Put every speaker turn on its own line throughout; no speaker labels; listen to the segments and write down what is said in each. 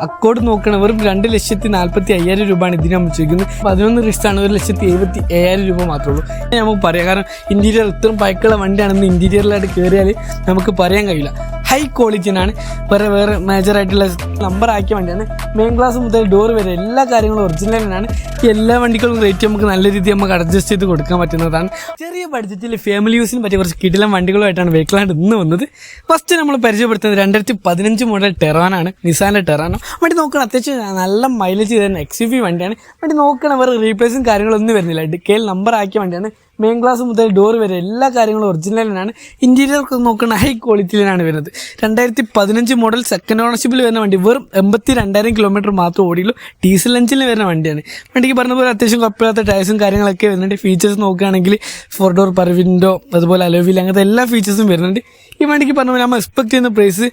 Accord നോക്കണം വെറും രണ്ട് ലക്ഷത്തി നാൽപ്പത്തി അയ്യായിരം രൂപയാണ് ഇതിന് നമ്മൾ ചോദിക്കുന്നത്. പതിനൊന്ന് റിസ്റ്റാണ് ഒരു ലക്ഷത്തി എഴുപത്തി ഏഴായിരം രൂപ മാത്രമേ ഉള്ളൂ. നമുക്ക് പറയാം. കാരണം ഇന്റീരിയർ ഇത്രയും പഴക്കുള്ള വണ്ടിയാണെന്ന് ഇന്റീരിയറിലായിട്ട് കയറിയാൽ നമുക്ക് പറയാൻ കഴിയില്ല. ഹൈ ക്വാളിറ്റിനാണ് വേറെ വേറെ മേജർ ആയിട്ടുള്ള നമ്പർ ആക്കിയ വണ്ടിയാണ്. മെയിൻ ക്ലാസ് മുതൽ ഡോർ വരെ എല്ലാ കാര്യങ്ങളും ഒറിജിനലാണ് തന്നെയാണ്. എല്ലാ വണ്ടികളും റേറ്റ് നമുക്ക് നല്ല രീതിയിൽ നമുക്ക് അഡ്ജസ്റ്റ് ചെയ്ത് കൊടുക്കാൻ പറ്റുന്നതാണ്. ചെറിയ ബഡ്ജറ്റിൽ ഫാമിലി യൂസിന് പറ്റിയ കുറച്ച് കിടിലം വണ്ടികളുമായിട്ടാണ് വെഹിക്കിളായിട്ട് ഇന്ന് വന്നത്. ഫസ്റ്റ് നമ്മൾ പരിചയപ്പെടുത്തുന്നത് രണ്ടായിരത്തി പതിനഞ്ച് മോഡൽ ടെറാനാണ് നിസാന്റെ ടെറാനോ വണ്ടി നോക്കണം. അത്യാവശ്യം നല്ല മൈലേജ് തരുന്ന എക്സ് യു വണ്ടിയാണ്. വണ്ടി നോക്കണം. വേറെ റീപ്ലേസും കാര്യങ്ങളൊന്നും വരുന്നില്ല. ഡിക്കയിൽ നമ്പർ ആക്കിയ വണ്ടിയാണ്. മെയിൻ ക്ലാസ് മുതൽ ഡോർ വരെ എല്ലാ കാര്യങ്ങളും ഒറിജിനലിനാണ് ഇന്റീരിയർ ഇന്റീരിയർ നോക്കുന്ന ഹൈ ക്വാളിറ്റിയിലാണ് വരുന്നത്. രണ്ടായിരത്തി പതിനഞ്ച് മോഡൽ സെക്കൻഡ് ഓണർഷിപ്പിൽ വരുന്ന വണ്ടി വെറും എൺപത്തി രണ്ടായിരം കിലോമീറ്റർ മാത്രം ഓടിയുള്ളൂ ഡീസൽ എഞ്ചിനിൽ വരുന്ന വണ്ടിയാണ്. വണ്ടിക്ക് പറഞ്ഞ പോലെ അത്യാവശ്യം കുഴപ്പമില്ലാത്ത ടയർസും കാര്യങ്ങളൊക്കെ വരുന്നുണ്ട്. ഫീച്ചേഴ്സ് നോക്കുകയാണെങ്കിൽ ഫോർ ഡോർ പർ വിൻഡോ അതുപോലെ അലോവിൽ അങ്ങനത്തെ എല്ലാ ഫീച്ചേഴ്സും വരുന്നുണ്ട്. ഈ വണ്ടിക്ക് പറഞ്ഞ പോലെ നമ്മൾ എക്സ്പെക്ട് ചെയ്യുന്ന പ്രൈസ്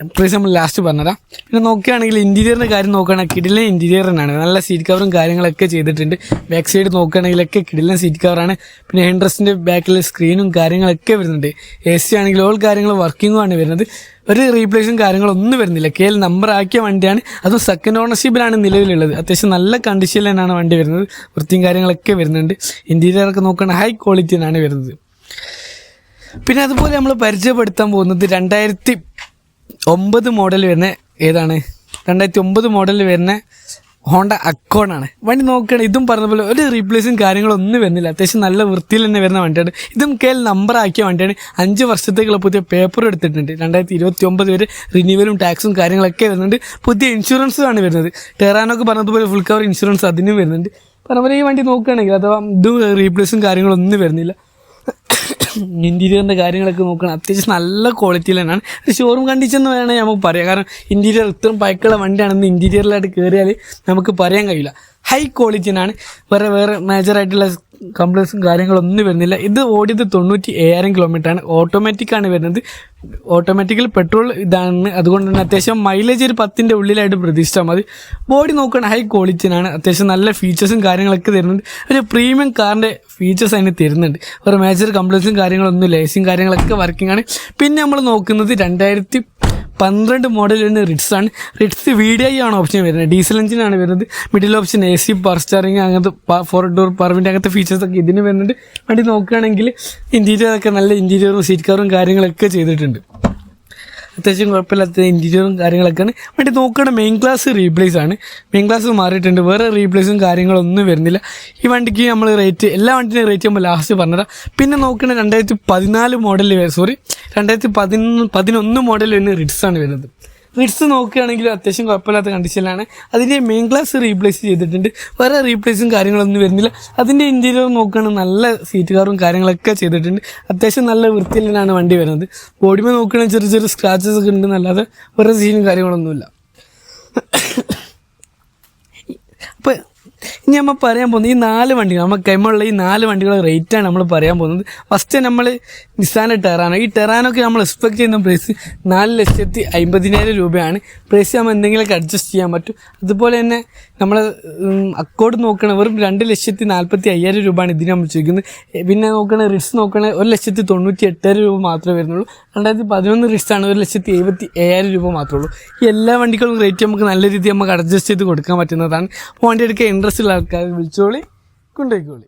പ്രൈസ് നമ്മൾ ലാസ്റ്റ് പറഞ്ഞതാ. പിന്നെ നോക്കുകയാണെങ്കിൽ ഇന്റീരിയറിന്റെ കാര്യം നോക്കുകയാണെങ്കിൽ കിടിലൻ ഇന്റീരിയർ തന്നെയാണ്. നല്ല സീറ്റ് കവറും കാര്യങ്ങളൊക്കെ ചെയ്തിട്ടുണ്ട്. ബാക്ക് സൈഡ് നോക്കുകയാണെങ്കിലൊക്കെ കിടിലൻ സീറ്റ് കവറാണ് പിന്നെ ഹെൻഡ്രസിന്റെ ബാക്കിൽ സ്ക്രീനും കാര്യങ്ങളൊക്കെ വരുന്നുണ്ട്. എ സി ആണെങ്കിൽ ഓൾ കാര്യങ്ങൾ വർക്കിംഗും ആണ് വരുന്നത്. ഒരു റീപ്ലേസും കാര്യങ്ങളൊന്നും വരുന്നില്ല. കെ എൽ നമ്പർ ആക്കിയ വണ്ടിയാണ്. അതും സെക്കൻഡ് ഓണർഷിപ്പിലാണ് നിലവിലുള്ളത്. അത്യാവശ്യം നല്ല കണ്ടീഷനിൽ തന്നെയാണ് വണ്ടി വരുന്നത്. വൃത്തിയും കാര്യങ്ങളൊക്കെ വരുന്നുണ്ട്. ഇന്റീരിയറൊക്കെ നോക്കുകയാണെങ്കിൽ ഹൈ ക്വാളിറ്റി തന്നെയാണ് വരുന്നത്. പിന്നെ അതുപോലെ നമ്മൾ പരിചയപ്പെടുത്താൻ പോകുന്നത് രണ്ടായിരത്തി ഒമ്പത് മോഡൽ വരുന്ന ഏതാണ്? രണ്ടായിരത്തി ഒമ്പത് മോഡൽ വരുന്ന ഹോണ്ട അക്കോണാണ്. വണ്ടി നോക്കുകയാണ് ഇതും പറഞ്ഞ പോലെ ഒരു റീപ്ലേസും കാര്യങ്ങളൊന്നും വരുന്നില്ല. അത്യാവശ്യം നല്ല വൃത്തിയിൽ തന്നെ വരുന്ന വണ്ടിയാണ്. ഇതും കെ നമ്പർ ആക്കിയ വണ്ടിയാണ്. അഞ്ച് വർഷത്തേക്കുള്ള പുതിയ പേപ്പർ എടുത്തിട്ടുണ്ട്. രണ്ടായിരത്തി ഇരുപത്തി ഒമ്പത് വരെ റിന്യൂവലും ടാക്സും കാര്യങ്ങളൊക്കെ വരുന്നുണ്ട്. പുതിയ ഇൻഷുറൻസും ആണ് വരുന്നത്. ടെറാനൊക്കെ പറഞ്ഞതുപോലെ ഫുൾ കവർ ഇൻഷുറൻസ് അതിനും വരുന്നുണ്ട്. പറഞ്ഞ പോലെ ഈ വണ്ടി നോക്കുകയാണെങ്കിൽ അഥവാ ഇതും റീപ്ലേസും കാര്യങ്ങളൊന്നും വരുന്നില്ല. ഇന്റീരിയറിന്റെ കാര്യങ്ങളൊക്കെ നോക്കണം അത്യാവശ്യം നല്ല ക്വാളിറ്റിയിൽ തന്നെയാണ്. ഷോറൂം കണ്ടീഷൻ എന്ന് വേണമെങ്കിൽ നമുക്ക് പറയാം. കാരണം ഇന്റീരിയർ ഇത്രയും പഴക്കുള്ള വണ്ടിയാണെന്ന് ഇന്റീരിയറിലായിട്ട് കയറിയാൽ നമുക്ക് പറയാൻ കഴിയില്ല. ഹൈ ക്വാളിറ്റിനാണ് വേറെ വേറെ മേജർ ആയിട്ടുള്ള കംപ്ലൈൻസും കാര്യങ്ങളൊന്നും വരുന്നില്ല. ഇത് ഓടിയത് തൊണ്ണൂറ്റി ഏഴായിരം കിലോമീറ്റർ ആണ്. ഓട്ടോമാറ്റിക് ആണ് വരുന്നത്. ഓട്ടോമാറ്റിക്കൽ പെട്രോൾ ഇതാണ്. അതുകൊണ്ട് തന്നെ അത്യാവശ്യം മൈലേജ് ഒരു പത്തിന്റെ ഉള്ളിലായിട്ട് പ്രതീക്ഷിച്ചാൽ മതി. ബോഡി നോക്കുകയാണ് ഹൈ ക്വാളിറ്റിനാണ് അത്യാവശ്യം നല്ല ഫീച്ചേഴ്സും കാര്യങ്ങളൊക്കെ തരുന്നുണ്ട്. ഒരു പ്രീമിയം കാറിന്റെ ഫീച്ചേഴ്സ് അതിന് തരുന്നുണ്ട്. ഒരു മേജർ കംപ്ലൈൻസും കാര്യങ്ങളൊന്നും ലേസും കാര്യങ്ങളൊക്കെ വർക്കിംഗ് ആണ്. പിന്നെ നമ്മൾ നോക്കുന്നത് രണ്ടായിരത്തി പന്ത്രണ്ട് മോഡൽ വരുന്ന റിറ്റ്സ് ആണ്. റിറ്റ്സ് വി ഡി ഐ ആണ് ഓപ്ഷൻ വരുന്നത്. ഡീസൽ എഞ്ചിനാണ് വരുന്നത്. Middle option A C power steering അങ്ങനത്തെ ഫോർ ഡോർ പർവിന്റെ അങ്ങനത്തെ ഫീച്ചേഴ്സ് ഒക്കെ ഇതിന് വരുന്നുണ്ട്. വണ്ടി നോക്കുകയാണെങ്കിൽ ഇന്റീരിയർ ഒക്കെ നല്ല ഇന്റീരിയറും സീറ്റ് കവറും കാര്യങ്ങളൊക്കെ ചെയ്തിട്ടുണ്ട്. അത്യാവശ്യം കുഴപ്പമില്ലാത്ത ഇന്റീരിയറും കാര്യങ്ങളൊക്കെയാണ്. മറ്റേ നോക്കുകയാണ് മെയിൻ ക്ലാസ് റീപ്ലേസ് ആണ്. മെയിൻ ക്ലാസ് മാറിയിട്ടുണ്ട്. വേറെ റീപ്ലേസും കാര്യങ്ങളൊന്നും വരുന്നില്ല. ഈ വണ്ടിക്ക് നമ്മൾ റേറ്റ് എല്ലാ വണ്ടിന്റെയും റേറ്റ് നമ്മൾ ലാസ്റ്റ് പറഞ്ഞുതരാം പിന്നെ നോക്കണ രണ്ടായിരത്തി പതിനാല് മോഡൽ സോറി രണ്ടായിരത്തി പതിനൊന്ന് പതിനൊന്ന് മോഡൽ വരുന്ന റിഡ്സ് ആണ് വരുന്നത്. റിഡ്സ് നോക്കുകയാണെങ്കിൽ അത്യാവശ്യം കുഴപ്പമില്ലാത്ത കണ്ടീഷനിലാണ് അതിന്റെ മെയിൻ ക്ലാസ് റീപ്ലേസ് ചെയ്തിട്ടുണ്ട്. വേറെ റീപ്ലേസും കാര്യങ്ങളൊന്നും വരുന്നില്ല. അതിന്റെ ഇന്റീരിയർ നോക്കുകയാണെങ്കിൽ നല്ല സീറ്റ് കാര്യങ്ങളൊക്കെ ചെയ്തിട്ടുണ്ട്. അത്യാവശ്യം നല്ല വൃത്തിയിലാണ് വണ്ടി വരുന്നത്. ബോഡിമേ നോക്കുകയാണെങ്കിൽ ചെറിയ ചെറിയ സ്ക്രാച്ചസ് ഒക്കെ ഉണ്ട്. എന്നല്ലാതെ വേറെ സീനും കാര്യങ്ങളൊന്നുമില്ല. ഇനി നമ്മൾ പറയാൻ പോകുന്നത് ഈ നാല് വണ്ടികൾ നമ്മൾ കൈമുള്ള ഈ നാല് വണ്ടികളുടെ റേറ്റാണ് നമ്മൾ പറയാൻ പോകുന്നത്. ഫസ്റ്റ് നമ്മൾ നിസാന ടെറാനോ ഈ ടെറാനൊക്കെ നമ്മൾ എക്സ്പെക്ട് ചെയ്യുന്ന പ്രൈസ് നാല് ലക്ഷത്തി അമ്പതിനായിരം രൂപയാണ്. പ്രൈസ് നമ്മൾ എന്തെങ്കിലുമൊക്കെ അഡ്ജസ്റ്റ് ചെയ്യാൻ പറ്റും. അതുപോലെ തന്നെ നമ്മൾ അക്കോഡ് നോക്കണ വെറും രണ്ട് ലക്ഷത്തി നാൽപ്പത്തി അയ്യായിരം രൂപയാണ് ഇതിന് നമ്മൾ ചോദിക്കുന്നത്. പിന്നെ നോക്കണ റിസ് നോക്കണ ഒരു ലക്ഷത്തി തൊണ്ണൂറ്റി എട്ടായിരം രൂപ മാത്രമേ വരുന്നുള്ളൂ. രണ്ടായിരത്തി പതിനൊന്ന് റിസ്റ്റാണ് ഒരു ലക്ഷത്തി എഴുപത്തി ഏഴായിരം രൂപ മാത്രമേ ഉള്ളൂ. ഈ എല്ലാ വണ്ടികളും റേറ്റ് നമുക്ക് നല്ല രീതിയിൽ നമുക്ക് അഡ്ജസ്റ്റ് ചെയ്ത് കൊടുക്കാൻ പറ്റുന്നതാണ്. വണ്ടി എടുക്കാൻ ഇൻട്രസ്റ്റ് ഉള്ള ആൾക്കാർ വിളിച്ചോളി കൊണ്ടുപോയിക്കോളി.